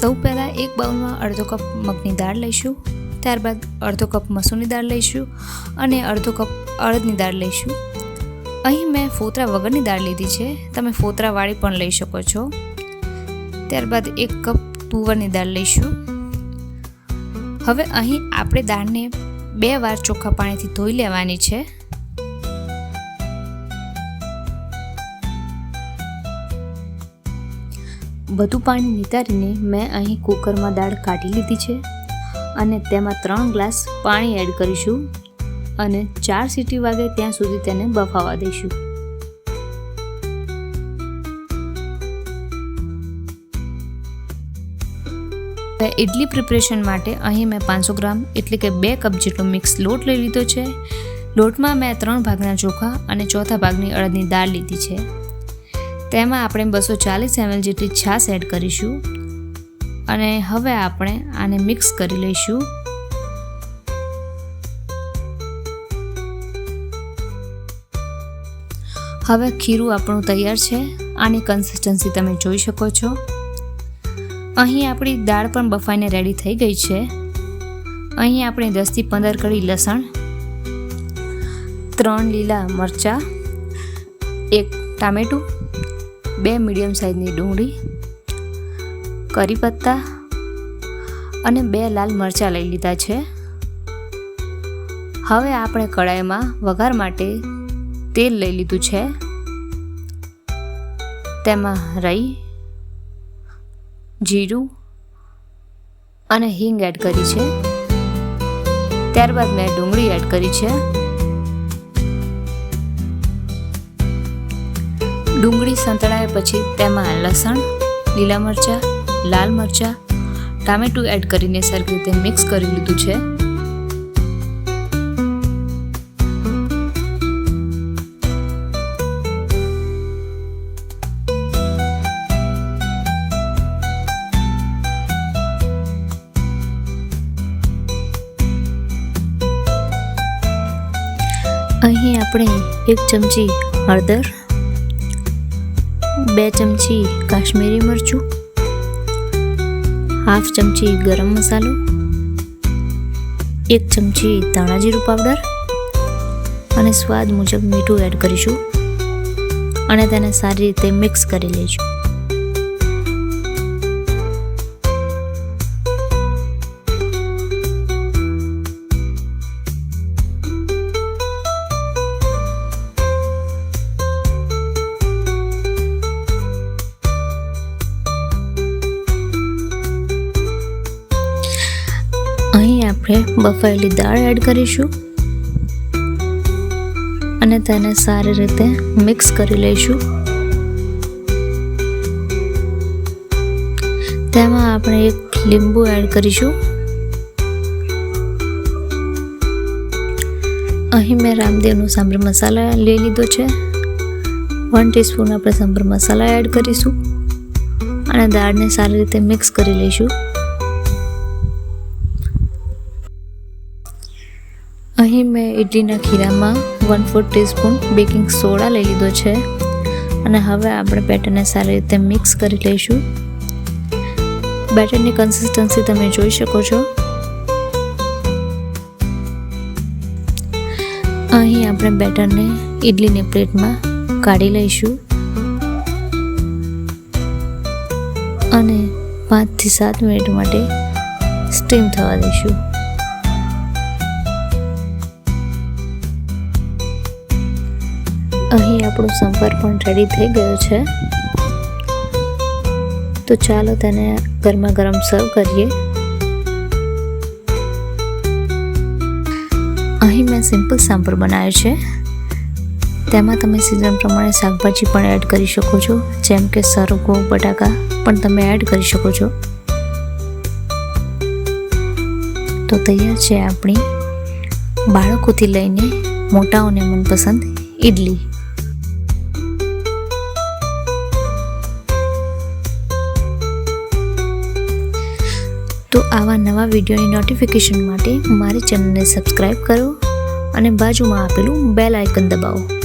સૌ પહેલાં એક બાઉલમાં અડધો કપ મગની દાળ લઈશું, ત્યારબાદ અડધો કપ મસૂરની દાળ લઈશું અને અડધો કપ અડદની દાળ લઈશું. અહીં મેં ફોતરા વગરની દાળ લીધી છે, તમે ફોતરાવાળી પણ લઈ શકો છો. ત્યારબાદ એક કપ તુવરની દાળ લઈશું. હવે અહીં આપણે દાળને બે વાર ચોખ્ખા પાણીથી ધોઈ લેવાની છે. બધું પાણી નિતારીને મેં અહીં કુકરમાં દાળ કાઢી લીધી છે અને તેમાં ત્રણ ગ્લાસ પાણી એડ કરીશું અને ચાર સીટી વાગે ત્યાં સુધી તેને બફાવા દઈશું. ઇડલી પ્રિપરેશન માટે અહીં મેં પાંચસો ગ્રામ એટલે કે બે કપ જેટલો મિક્સ લોટ લઈ લીધો છે. લોટમાં મેં ત્રણ ભાગના ચોખા અને ચોથા ભાગની અડદની દાળ લીધી છે. તેમાં આપણે બસો ચાલીસ એમએલ જેટલી છાશ એડ કરીશું. અને હવે આપણે આને મિક્સ કરી લઈશું. હવે ખીરું આપણું તૈયાર છે. આની કન્સિસ્ટન્સી તમે જોઈ શકો છો. અહીં આપણી દાળ પણ બફાઈને રેડી થઈ ગઈ છે. અહીં આપણે દસથી પંદર કળી લસણ, ત્રણ લીલા મરચાં, એક ટામેટું બે મીડિયમ સાઇઝની ડુંગળી, કરી પત્તા અને બે લાલ મરચાં લઈ લીધા છે. હવે આપણે કડાઈમાં વઘાર માટે તેલ લઈ લીધું છે. તેમાં રઈ, જીરું અને હિંગ એડ કરી છે. ત્યારબાદ મેં ડુંગળી એડ કરી છે. ડુંગળી સંતળાયા પછી તેમાં લસણ, લીલા મરચાં, લાલ મરચાં, ટામેટું એડ કરીને સરખી રીતે મિક્સ કરી લીધું છે. અહીં આપણે એક ચમચી હળદર બે ચમચી કાશ્મીરી મરચું, હાફ ચમચી ગરમ મસાલો, એક ચમચી ધાણા જીરું પાવડર અને સ્વાદ મુજબ મીઠું એડ કરીશું અને તેને સારી રીતે મિક્સ કરી લઈશું અહીં આપણે બફાયેલી દાળ એડ કરીશું અને તેને સારી રીતે મિક્સ કરી લઈશું. તેમાં આપણે એક લીંબુ એડ કરીશું. અહીં મેં રામદેવનો સાંભર મસાલા લઈ લીધો છે. વન ટીસ્પૂન આપણે સાંભર મસાલા એડ કરીશું. અને દાળને સારી રીતે મિક્સ કરી લઈશું. અહીં મેં ઇડલીના ખીરામાં one four teaspoon baking soda લઈ લીધો છે. અને હવે આપણે બેટરને સારી રીતે મિક્સ કરી લઈશું. બેટરની કન્સિસ્ટન્સી તમે જોઈ શકો છો. અહીં આપણે બેટરને ઇડલીની પ્લેટમાં કાઢી લઈશું. અને પાંચથી સાત મિનિટ માટે સ્ટીમ થવા દઈશું. અહીં આપણો સંભાર પણ રેડી થઈ ગયો છે. તો ચાલો તેને ગરમા ગરમ સર્વ કરીએ. અહીં મેં સિમ્પલ સાંભર બનાવ્યો છે. તેમાં તમે સિઝન પ્રમાણે શાકભાજી પણ એડ કરી શકો છો, જેમ કે સરગો, બટાકા પણ તમે એડ કરી શકો છો. તો તૈયાર છે આપણી બાળકોથી લઈને મોટાઓને મનપસંદ ઈડલી. તો આવા નવા વિડીયોની નોટિફિકેશન માટે મારી ચેનલને સબસ્ક્રાઈબ કરો અને બાજુમાં આપેલું બેલ આઇકન દબાવો.